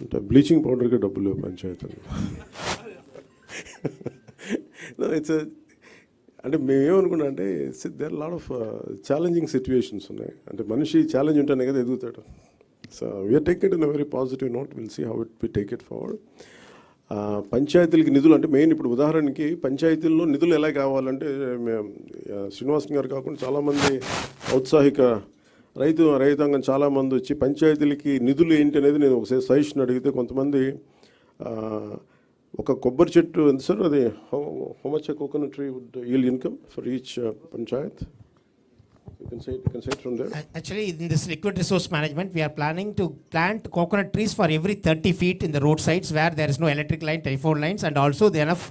అంటే బ్లీచింగ్ పౌడర్కి డబ్బులు పంచాయతీ పంచాయతీలు. ఇట్స్ అంటే మేమేమనుకున్నా అంటే there lot of challenging situations ఉన్నాయి. అంటే మనిషి ఛాలెంజ్ ఉంటేనే కదా ఎదుగుతాడు. So we're take it in a very positive note will see how it be take it forward పంచాయతీలకి నిధులు అంటే మెయిన్ ఇప్పుడు ఉదాహరణకి పంచాయతీల్లో నిధులు ఎలా కావాలంటే మేము uh, శ్రీనివాసన్ గారు కాకుండా చాలామంది ఔత్సాహిక రైతు రైతాంగం చాలామంది వచ్చి పంచాయతీలకి నిధులు ఏంటి అనేది నేను ఒకసారి సజెషన్ అడిగితే కొంతమంది ఒక కొబ్బరి చెట్టు ఎంత సార్? అది how much coconut tree wood yield income for each panchayat? Actually in this liquid resource management we're planning to plant coconut trees for every thirty feet in the road sides where there is no electric line telephone lines and also they of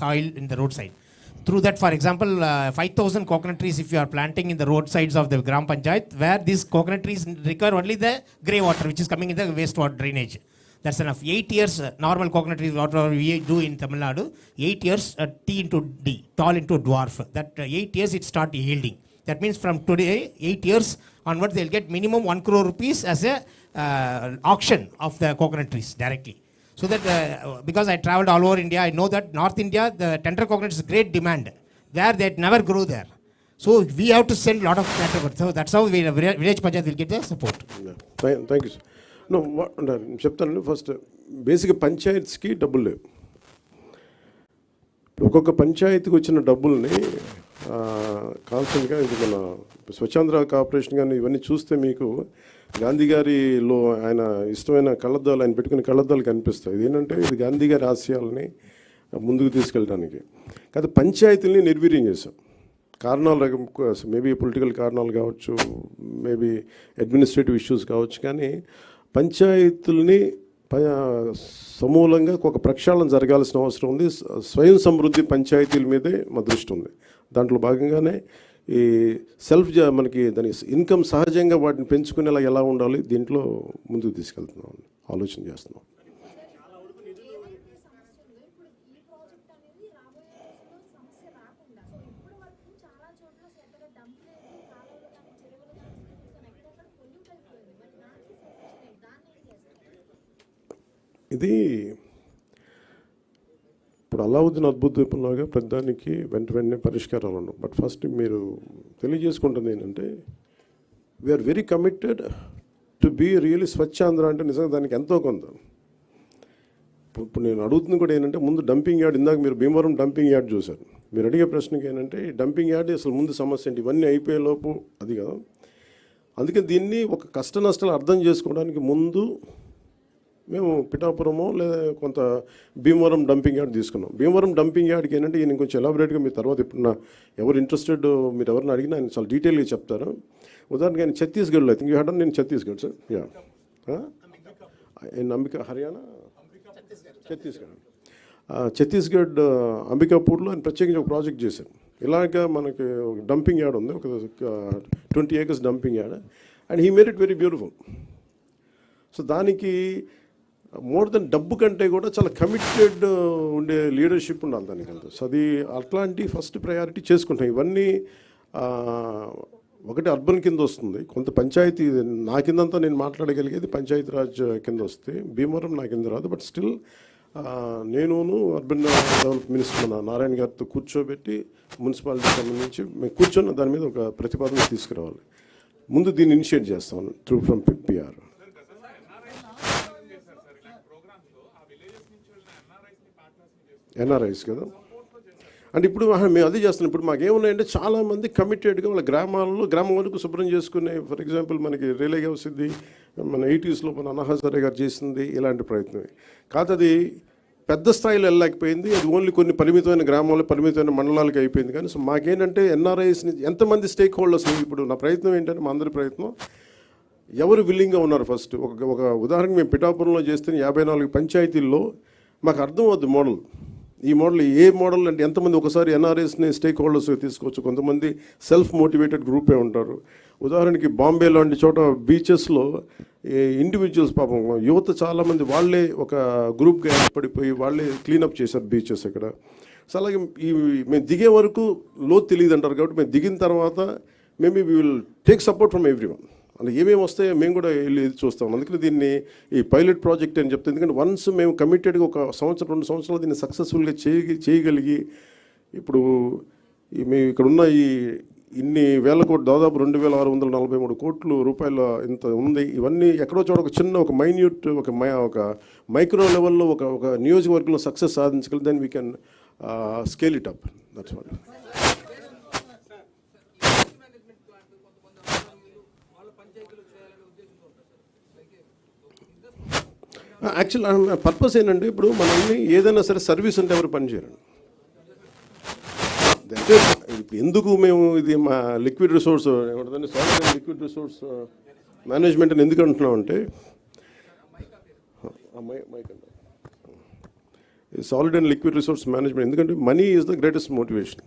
soil in the road side Through that, for example, uh, 5,000 coconut trees if you are planting in the roadsides of the Gram Panchayat, where these coconut trees require only the grey water which is coming in the wastewater drainage. That's enough. Eight years, uh, normal coconut trees, whatever we do in Tamil Nadu, eight years, uh, T into D, tall into dwarf. That uh, eight years it start yielding. That means from today, eight years onwards, they'll get minimum one crore rupees as a uh, auction of the coconut trees directly. So that because I travel all over India I know that North India the tender coconut is great demand they are that never grow there so we have to send lot of tender coconut so that's how we village panchayat will get support thank you sir చెప్తానండి. First basic పంచాయత్స్కి డబ్బులు లేవు ఒక్కొక్క పంచాయతీకి వచ్చిన డబ్బుల్ని కాన్స్టెంట్గా uh, ఇది మన స్వచ్ఛాంధ్ర కార్పొరేషన్ కానీ ఇవన్నీ చూస్తే మీకు గాంధీ గారిలో ఆయన ఇష్టమైన కళ్ళద్దాలు ఆయన పెట్టుకునే కళ్ళద్దాలు కనిపిస్తాయి. ఇదేంటంటే ఏంటంటే ఇది గాంధీ గారి ఆశయాలని ముందుకు తీసుకెళ్ళడానికి కాదు పంచాయతీలని నిర్వీర్యం చేశాం. కారణాలు మేబీ పొలిటికల్ కారణాలు కావచ్చు మేబీ అడ్మినిస్ట్రేటివ్ ఇష్యూస్ కావచ్చు కానీ పంచాయతీల్ని ప- సమూలంగా ఒక ప్రక్షాళన జరగాల్సిన అవసరం ఉంది. స్వయం సమృద్ధి పంచాయతీల మీదే మా దృష్టి ఉంది. దాంట్లో భాగంగానే ఈ సెల్ఫ్ జా మనకి దాని ఇన్కమ్ సహజంగా వాటిని పెంచుకునేలా ఎలా ఉండాలి దీంట్లో ముందుకు తీసుకెళ్తున్నాం ఆలోచన చేస్తున్నాం. ఇది ఇప్పుడు అలావుద్దీన్ అద్భుత దీపంలాగా ప్రతిదానికి వెంట వెంటనే పరిష్కారాలు ఉండవు బట్ ఫస్ట్ మీరు తెలియజేసుకుంటుంది ఏంటంటే we're very committed to be really Swachhandhra అంటే నిజంగా దానికి ఎంతో కొంత. ఇప్పుడు నేను అడుగుతుంది కూడా ఏంటంటే ముందు డంపింగ్ యార్డ్ ఇందాక మీరు భీమవరం డంపింగ్ యార్డ్ చూశారు. మీరు అడిగే ప్రశ్నకి ఏంటంటే ఈ డంపింగ్ యార్డ్ అసలు ముందు సమస్య ఏంటి? ఇవన్నీ అయిపోయే లోపు అది కదా. అందుకే దీన్ని ఒక కష్ట నష్టాలు అర్థం చేసుకోవడానికి ముందు మేము పిఠాపురము లేదా కొంత భీమవరం డంపింగ్ యార్డ్ తీసుకున్నాం. భీమవరం డంపింగ్ యార్డ్కి ఏంటంటే ఈయన కొంచెం ఎలాబరేట్గా మీ తర్వాత ఇప్పుడు నా ఎవరు ఇంట్రెస్టెడ్ మీరు ఎవరిని అడిగినా ఆయన చాలా డీటెయిల్గా చెప్తారు. ఉదాహరణకి ఆయన ఛత్తీస్గఢ్లో ఐ థింక్ యూ హ్యాడ్ నేను ఛత్తీస్గఢ్ సార్. యా. అంబికా హర్యానా? ఛత్తీస్గఢ్. ఛత్తీస్గఢ్ అంబికాపూర్లో ఆయన ప్రత్యేకించి ఒక ప్రాజెక్ట్ చేశారు. ఇలాగ మనకి ఒక డంపింగ్ యార్డ్ ఉంది. ఒక twenty acres dumping yard. And he made it very beautiful. So దానికి మోర్ దెన్ డబ్బు కంటే కూడా చాలా కమిటెడ్ ఉండే లీడర్షిప్ ఉండాలి దానికి అంత. సో అది అట్లాంటి ఫస్ట్ ప్రయారిటీ చేసుకుంటాం. ఇవన్నీ ఒకటి అర్బన్ కింద వస్తుంది. కొంత పంచాయతీ నా కిందంతా నేను మాట్లాడగలిగేది పంచాయతీరాజ్ కింద వస్తే భీమవరం నా కింద రాదు. బట్ స్టిల్ నేనును అర్బన్ డెవలప్ మినిస్టర్ మన నారాయణ గారితో కూర్చోబెట్టి మున్సిపాలిటీ సంబంధించి మేము కూర్చొని దాని మీద ఒక ప్రతిపాదన తీసుకురావాలి. ముందు దీన్ని ఇనిషియేట్ చేస్తాను త్రూ ఫ్రమ్ పిఆర్ ఎన్ఆర్ఐస్ కదా? అంటే ఇప్పుడు మేము అదే చేస్తున్నాం. ఇప్పుడు మాకేమున్నాయంటే చాలామంది కమిటెడ్గా వాళ్ళ గ్రామాల్లో గ్రామం వరకు శుభ్రం చేసుకునే ఫర్ ఎగ్జాంపుల్ మనకి రిలే వస్తుంది మన ఎయిటీస్లో మన అన్నహాసరే గారు చేసింది ఇలాంటి ప్రయత్నమే. కాదు అది పెద్ద స్థాయిలో వెళ్ళలేకపోయింది. అది ఓన్లీ కొన్ని పరిమితమైన గ్రామాలు పరిమితమైన మండలాలకు అయిపోయింది. కానీ సో మాకేంటంటే ఎన్ఆర్ఐస్ని ఎంతమంది స్టేక్ హోల్డర్స్ ఇప్పుడు నా ప్రయత్నం ఏంటంటే మా అందరి ప్రయత్నం ఎవరు విల్లింగ్గా ఉన్నారు ఫస్ట్ ఒక ఒక ఉదాహరణకు మేము పిఠాపురంలో చేస్తే యాభై నాలుగు పంచాయతీల్లో మాకు అర్థం అవుద్ది మోడల్. ఈ మోడల్ ఏ మోడల్ అంటే ఎంతమంది ఒకసారి ఎన్ఆర్ఎస్ని స్టేక్ హోల్డర్స్ తీసుకోవచ్చు కొంతమంది సెల్ఫ్ మోటివేటెడ్ గ్రూపే ఉంటారు. ఉదాహరణకి బాంబే లాంటి చోట బీచెస్లో ఇండివిజువల్స్ పాపం యువత చాలామంది వాళ్ళే ఒక గ్రూప్గా ఏర్పడిపోయి వాళ్ళే క్లీనప్ చేశారు బీచెస్ ఇక్కడ. సో అలాగే ఈ మేము దిగే వరకు లో తెలియదు అంటారు కాబట్టి మేము దిగిన తర్వాత maybe we will take support from everyone అంటే ఏమేమి వస్తాయో మేము కూడా వెళ్ళి చూస్తాం. అందుకని దీన్ని ఈ పైలట్ ప్రాజెక్ట్ అని చెప్తే. ఎందుకంటే వన్స్ మేము కమిటెడ్గా ఒక సంవత్సరం రెండు సంవత్సరాలు దీన్ని సక్సెస్ఫుల్గా చేయ చేయగలిగి ఇప్పుడు మేము ఇక్కడ ఉన్న ఈ ఇన్ని వేల కోట్లు దాదాపు రెండు వేల ఆరు వందల నలభై మూడు కోట్లు రూపాయల ఇంత ఉంది. ఇవన్నీ ఎక్కడో చోట ఒక చిన్న ఒక మైన్యూట్ ఒక మై ఒక మైక్రో లెవెల్లో ఒక ఒక నియోజకవర్గంలో success సాధించగలి then we can scale it up that's what actual purpose ఏంటంటే ఇప్పుడు మనల్ని ఏదైనా సరే సర్వీస్ అంటే ఎవరు పనిచేయరండి అంటే ఇప్పుడు ఎందుకు మేము ఇది మా liquid resource ఏమంటుందండి solid and liquid resource management అని ఎందుకు అంటున్నామంటే solid and liquid resource management ఎందుకంటే money is the greatest motivation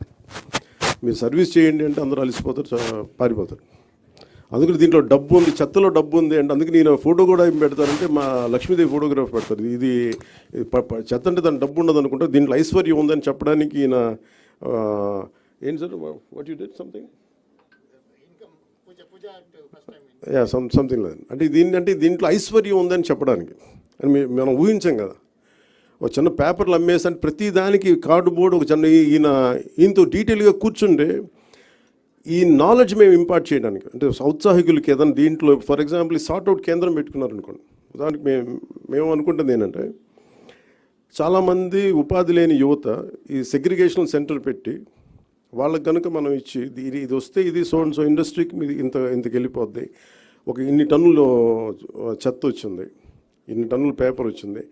మీరు సర్వీస్ చేయండి అంటే అందరూ అలిసిపోతారు పారిపోతారు. అందుకని దీంట్లో డబ్బు ఉంది చెత్తలో డబ్బు ఉంది అంటే అందుకే నేను ఫోటో కూడా ఏం పెడతానంటే మా లక్ష్మీదేవి ఫోటోగ్రాఫ్ పెడతారు. ఇది చెత్త అంటే దాని డబ్బు ఉండదు అనుకుంటా దీంట్లో ఐశ్వర్యం ఉందని చెప్పడానికి ఈయన ఏంటి sir? What you debt something yeah some something లేదు అంటే దీన్ని అంటే దీంట్లో ఐశ్వర్యం ఉందని చెప్పడానికి. అని మనం ఊహించాం కదా. ఒక చిన్న పేపర్లు అమ్మేసి అంటే ప్రతి దానికి కార్డు బోర్డు ఒక చిన్న ఈయన ఈయనతో డీటెయిల్గా కూర్చుంటే ఈ నాలెడ్జ్ మేము ఇంపార్ట్ చేయడానికి అంటే ఔత్సాహికులకి ఏదైనా దీంట్లో ఫర్ ఎగ్జాంపుల్ ఈ సార్ట్అవుట్ కేంద్రం పెట్టుకున్నారు అనుకోండి దానికి మేము మేము అనుకుంటుంది ఏంటంటే చాలామంది ఉపాధి లేని యువత ఈ సెగ్రిగేషన్ సెంటర్ పెట్టి వాళ్ళకి కనుక మనం ఇచ్చి ఇది ఇది వస్తే ఇది సో అండ్ సో ఇండస్ట్రీకి మీది ఇంత ఇంతకు వెళ్ళిపోద్ది. ఒక ఇన్ని టన్నులు చెత్త వచ్చింది ఇన్ని టన్నుల పేపర్ వచ్చింది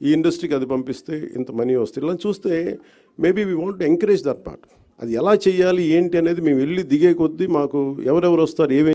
ఈ ఇండస్ట్రీకి అది పంపిస్తే ఇంత మనీ వస్తుంది ఇలా చూస్తే maybe we want encourage that part అది ఎలా చేయాలి ఏంటి అనేది మేము వెళ్ళి దిగే కొద్దీ మాకు ఎవరెవరు వస్తారు ఏమేమి